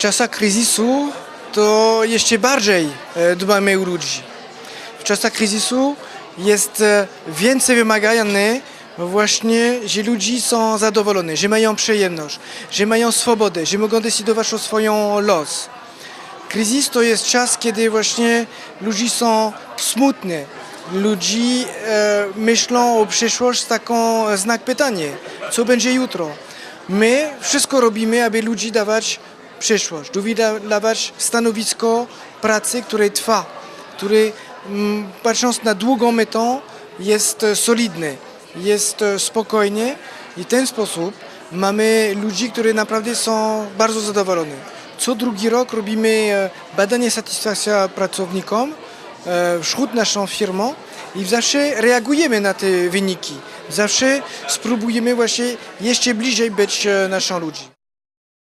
czasach kryzysu to jeszcze bardziej e, dbamy o ludzi. W czasach kryzysu jest e, więcej wymagane właśnie, że ludzie są zadowoleni, że mają przyjemność, że mają swobodę, że mogą decydować o swoim los. Kryzys to jest czas, kiedy właśnie ludzie są smutni. Ludzie e, myślą o przyszłości z taką znak pytania, co będzie jutro. My wszystko robimy, aby ludzi dawać przyszłość, ludzi da- dawać stanowisko pracy, które trwa, który mm, patrząc na długą metę jest solidny, jest spokojny i w ten sposób mamy ludzi, którzy naprawdę są bardzo zadowoleni. Co drugi rok robimy e, badanie satysfakcji pracownikom e, wśród naszą firmą i zawsze reagujemy na te wyniki. Zawsze spróbujemy właśnie jeszcze bliżej być e, naszą ludzi.